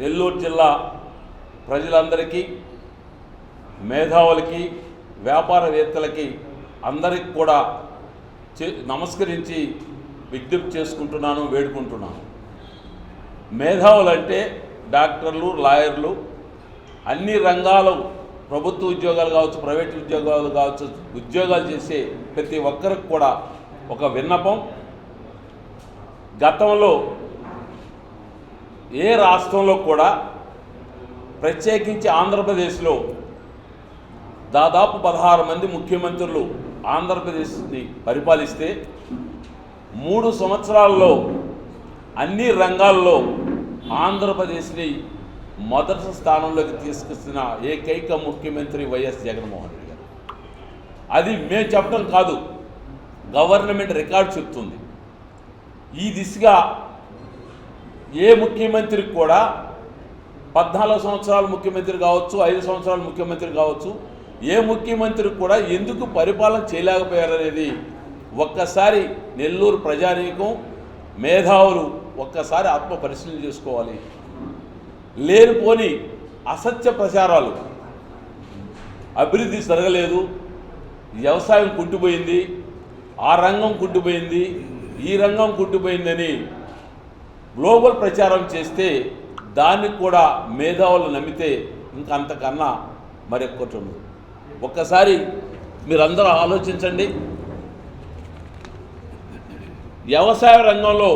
నెల్లూరు జిల్లా ప్రజలందరికీ మేధావులకి వ్యాపారవేత్తలకి అందరికి కూడా చే- నమస్కరించి విజ్ఞప్తి చేసుకుంటున్నాను వేడుకుంటున్నాను. మేధావులు అంటే డాక్టర్లు లాయర్లు అన్ని రంగాలు ప్రభుత్వ ఉద్యోగాలు కావచ్చు ప్రైవేట్ ఉద్యోగాలు కావచ్చు ఉద్యోగాలు చేసే ప్రతి ఒక్కరికి కూడా ఒక విన్నపం. గతంలో ఏ రాష్ట్రంలో కూడా ప్రత్యేకించి ఆంధ్రప్రదేశ్లో దాదాపు పదహారు మంది ముఖ్యమంత్రులు ఆంధ్రప్రదేశ్ని పరిపాలిస్తే మూడు సంవత్సరాల్లో అన్ని రంగాల్లో ఆంధ్రప్రదేశ్ని మొదటి స్థానంలోకి తీసుకొస్తున్న ఏకైక ముఖ్యమంత్రి వైఎస్ జగన్మోహన్ రెడ్డి గారు. అది మేము చెప్పడం కాదు గవర్నమెంట్ రికార్డు చెప్తుంది. ఈ దిశగా ఏ ముఖ్యమంత్రికి కూడా పద్నాలుగు సంవత్సరాలు ముఖ్యమంత్రి కావచ్చు ఐదు సంవత్సరాలు ముఖ్యమంత్రి కావచ్చు ఏ ముఖ్యమంత్రి కూడా ఎందుకు పరిపాలన చేయలేకపోయారనేది ఒక్కసారి నెల్లూరు ప్రజానీకం మేధావులు ఒక్కసారి ఆత్మ పరిశీలన చేసుకోవాలి. లేనిపోని అసత్య ప్రచారాలు. అభివృద్ధి జరగలేదు. వ్యవసాయం కుంటుపోయింది. ఆ రంగం కుంటుపోయింది. ఈ రంగం కుంటుపోయిందని గ్లోబల్ ప్రచారం చేస్తే దాన్ని కూడా మేధావులు నమ్మితే ఇంకా అంతకన్నా మరి ఉండదు. ఒక్కసారి మీరందరూ ఆలోచించండి. వ్యవసాయ రంగంలో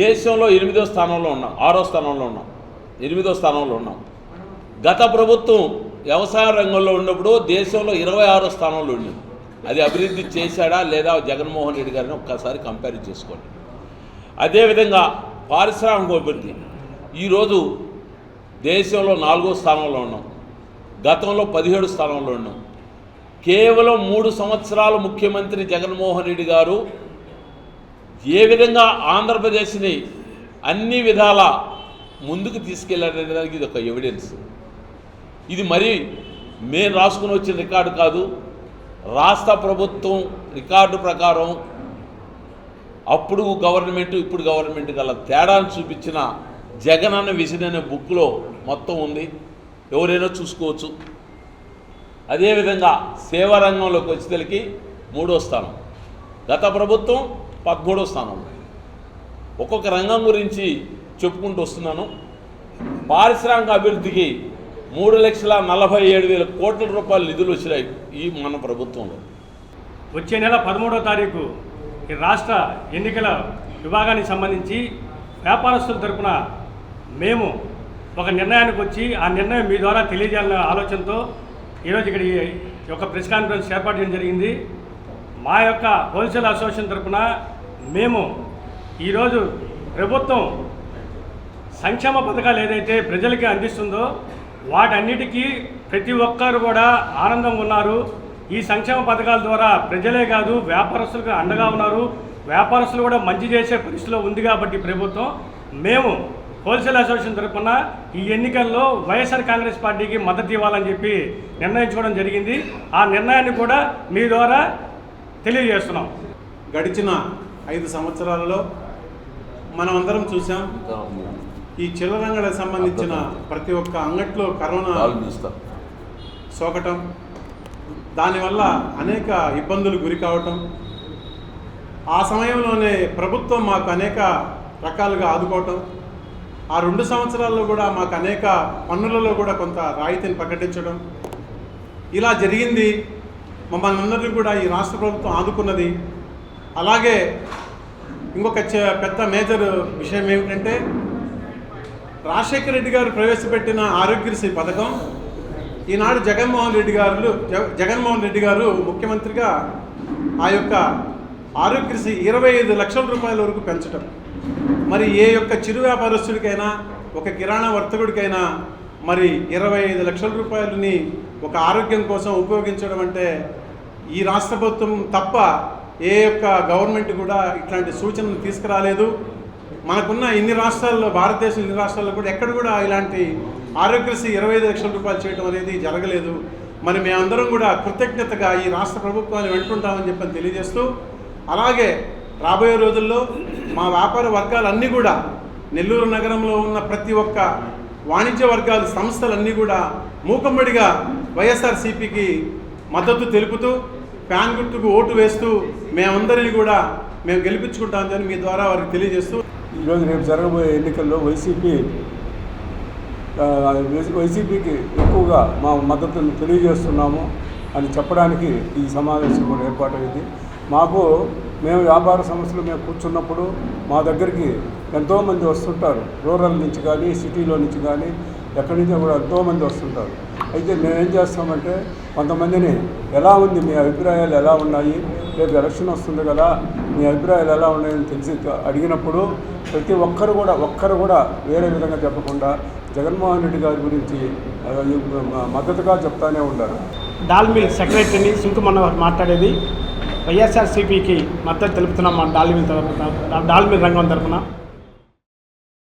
దేశంలో ఎనిమిదో స్థానంలో ఉన్నాం ఆరో స్థానంలో ఉన్నాం ఎనిమిదో స్థానంలో ఉన్నాం. గత ప్రభుత్వం వ్యవసాయ రంగంలో ఉన్నప్పుడు దేశంలో ఇరవై ఆరో స్థానంలో ఉండింది. అది అభివృద్ధి చేశాడా లేదా జగన్మోహన్ రెడ్డి గారిని ఒక్కసారి కంపేర్ చేసుకోండి. అదేవిధంగా పారిశ్రామిక అభివృద్ధి. ఈరోజు దేశంలో నాలుగో స్థానంలో ఉన్నాం. గతంలో పదిహేడు స్థానంలో ఉన్నాం. కేవలం మూడు సంవత్సరాలు ముఖ్యమంత్రి జగన్మోహన్ రెడ్డి గారు ఏ విధంగా ఆంధ్రప్రదేశ్ని అన్ని విధాల ముందుకు తీసుకెళ్ళారనేదానికి ఇది ఒక ఎవిడెన్స్ ఇది మరి మేము రాసుకుని వచ్చిన రికార్డు కాదు. రాష్ట్ర ప్రభుత్వం రికార్డు ప్రకారం అప్పుడు గవర్నమెంట్ ఇప్పుడు గవర్నమెంట్ గల తేడాను చూపించిన జగన్ అన్న విజన్ అనే బుక్లో మొత్తం ఉంది. ఎవరైనా చూసుకోవచ్చు. అదేవిధంగా సేవా రంగంలోకి వచ్చేసరికి మూడో స్థానం. గత ప్రభుత్వం పదమూడో స్థానం. ఒక్కొక్క రంగం గురించి చెప్పుకుంటూ వస్తున్నాను. పారిశ్రామిక అభివృద్ధికి మూడు లక్షల నలభై ఏడు వేల కోట్ల రూపాయల నిధులు వచ్చినాయి ఈ మన ప్రభుత్వంలో. వచ్చే నెల పదమూడో తారీఖు రాష్ట్ర ఎన్నికల విభాగానికి సంబంధించి వ్యాపారస్తుల తరపున మేము ఒక నిర్ణయానికి వచ్చి ఆ నిర్ణయం మీ ద్వారా తెలియజేయాలన్న ఆలోచనతో ఈరోజు ఇక్కడ ఈ యొక్క ప్రెస్ కాన్ఫరెన్స్ ఏర్పాటు చేయడం జరిగింది. మా యొక్క హోల్సేల్ అసోసియేషన్ తరఫున మేము ఈరోజు ప్రభుత్వం సంక్షేమ పథకాలు ఏదైతే ప్రజలకి అందిస్తుందో వాటన్నిటికీ ప్రతి ఒక్కరు కూడా ఆనందంగా ఉన్నారు. ఈ సంక్షేమ పథకాల ద్వారా ప్రజలే కాదు వ్యాపారస్తులకు అండగా ఉన్నారు. వ్యాపారస్తులు కూడా మంచి చేసే పరిస్థితిలో ఉంది కాబట్టి ప్రభుత్వం మేము హోల్సేల్ అసోసియేషన్ తరఫున ఈ ఎన్నికల్లో వైఎస్ఆర్ కాంగ్రెస్ పార్టీకి మద్దతు ఇవ్వాలని చెప్పి నిర్ణయించుకోవడం జరిగింది. ఆ నిర్ణయాన్ని కూడా మీ ద్వారా తెలియజేస్తున్నాం. గడిచిన ఐదు సంవత్సరాలలో మనం అందరం చూసాం ఈ చిల్లరంగలకు సంబంధించిన ప్రతి ఒక్క అంగట్లో కరోనా సోకటం దానివల్ల అనేక ఇబ్బందులు గురి కావటం. ఆ సమయంలోనే ప్రభుత్వం మాకు అనేక రకాలుగా ఆదుకోవటం. ఆ రెండు సంవత్సరాల్లో కూడా మాకు అనేక పన్నులలో కూడా కొంత రాయితీని ప్రకటించడం. ఇలా జరిగింది. మమ్మల్ని అందరినీ కూడా ఈ రాష్ట్ర ప్రభుత్వం ఆదుకున్నది. అలాగే ఇంకొక పెద్ద మేజర్ విషయం ఏమిటంటే రాజశేఖర రెడ్డి గారు ప్రవేశపెట్టిన ఆరోగ్యశ్రీ పథకం ఈనాడు జగన్మోహన్ రెడ్డి గారు జగన్మోహన్ రెడ్డి గారు ముఖ్యమంత్రిగా ఆ యొక్క ఆరోగ్యశ్రీ ఇరవై ఐదు లక్షల రూపాయల వరకు పెంచడం మరి ఏ యొక్క చిరు వ్యాపారస్తుడికైనా ఒక కిరాణా వర్తకుడికైనా మరి ఇరవై ఐదు లక్షల రూపాయలని ఒక ఆరోగ్యం కోసం ఉపయోగించడం అంటే ఈ రాష్ట్ర ప్రభుత్వం తప్ప ఏ యొక్క గవర్నమెంట్ కూడా ఇట్లాంటి సూచనలు తీసుకురాలేదు. మనకున్న ఇన్ని రాష్ట్రాల్లో భారతదేశం ఇన్ని రాష్ట్రాల్లో కూడా ఎక్కడ కూడా ఇలాంటి ఆరోగ్యశ్రీ ఇరవై ఐదు లక్షల రూపాయలు చేయడం అనేది జరగలేదు. మరి మేమందరం కూడా కృతజ్ఞతగా ఈ రాష్ట్ర ప్రభుత్వాన్ని వెంటుంటామని చెప్పని తెలియజేస్తూ అలాగే రాబోయే రోజుల్లో మా వ్యాపార వర్గాలన్నీ కూడా నెల్లూరు నగరంలో ఉన్న ప్రతి ఒక్క వాణిజ్య వర్గాలు సంస్థలన్నీ కూడా మూకమ్మడిగా వైఎస్ఆర్సీపీకి మద్దతు తెలుపుతూ ఫ్యాన్ గుర్తుకు ఓటు వేస్తూ మేమందరినీ కూడా మేము గెలిపించుకుంటామని మీ ద్వారా వారికి తెలియజేస్తూ. ఈరోజు రేపు జరగబోయే ఎన్నికల్లో వైసీపీ వైసీపీకి ఎక్కువగా మా మద్దతును తెలియజేస్తున్నాము అని చెప్పడానికి ఈ సమావేశం కూడా ఏర్పాటైంది. మాకు మేము వ్యాపార సంస్థలు మేము కూర్చున్నప్పుడు మా దగ్గరికి ఎంతోమంది వస్తుంటారు. రూరల్ నుంచి కానీ సిటీలో నుంచి కానీ ఎక్కడి నుంచో కూడా ఎంతోమంది వస్తుంటారు. అయితే మేమేం చేస్తామంటే కొంతమందిని ఎలా ఉంది మీ అభిప్రాయాలు ఎలా ఉన్నాయి రేపు ఎలక్షన్ వస్తుంది కదా మీ అభిప్రాయాలు ఎలా ఉన్నాయని తెలిసి అడిగినప్పుడు ప్రతి ఒక్కరు కూడా ఒక్కరు కూడా వేరే విధంగా చెప్పకుండా జగన్మోహన్ రెడ్డి గారి గురించి మద్దతుగా చెప్తానే ఉన్నారు డాల్మిల్ సెక్రటరీని సింకు మనోహర్ మాట్లాడేది. వైఎస్ఆర్సీపీకి మద్దతు తెలుపుతున్నాం మా డాల్మిల్ తరఫున డాల్మిల్ రంగం తరఫున